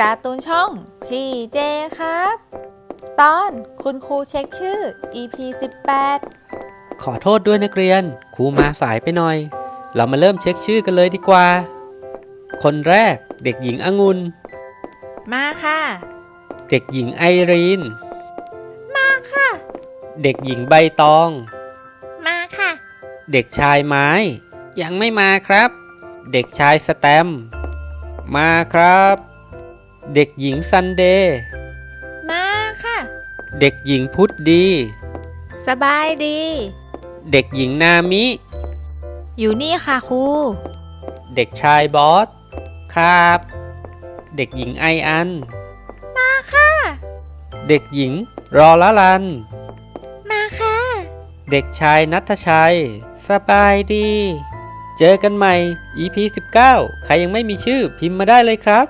การ์ตูนช่องพี่เจครับ ตอนคุณครูเช็คชื่อ EP 18 ขอโทษด้วยนักเรียน ครูมาสายไปหน่อย เรามาเริ่มเช็คชื่อกันเลยดีกว่า คนแรกเด็กหญิงองุ่นมาค่ะ เด็กหญิงไอรีน มาค่ะ เด็กหญิงใบตอง มาค่ะ เด็กชายไม้ ยังไม่มาครับ เด็กชายสแตมป์มาครับ เด็กหญิงซันเดย์มาค่ะ เด็กหญิงพุทธดี สบายดี เด็กหญิงนามิ อยู่นี่ค่ะครูเด็กชายบอส ครับ เด็กหญิงไออัน มาค่ะ เด็กหญิงรอละลัน มาค่ะ เด็กชายนัทชัย สบายดี เจอกันใหม่ EP 19 ใครยังไม่มีชื่อพิมพ์มาได้เลยครับ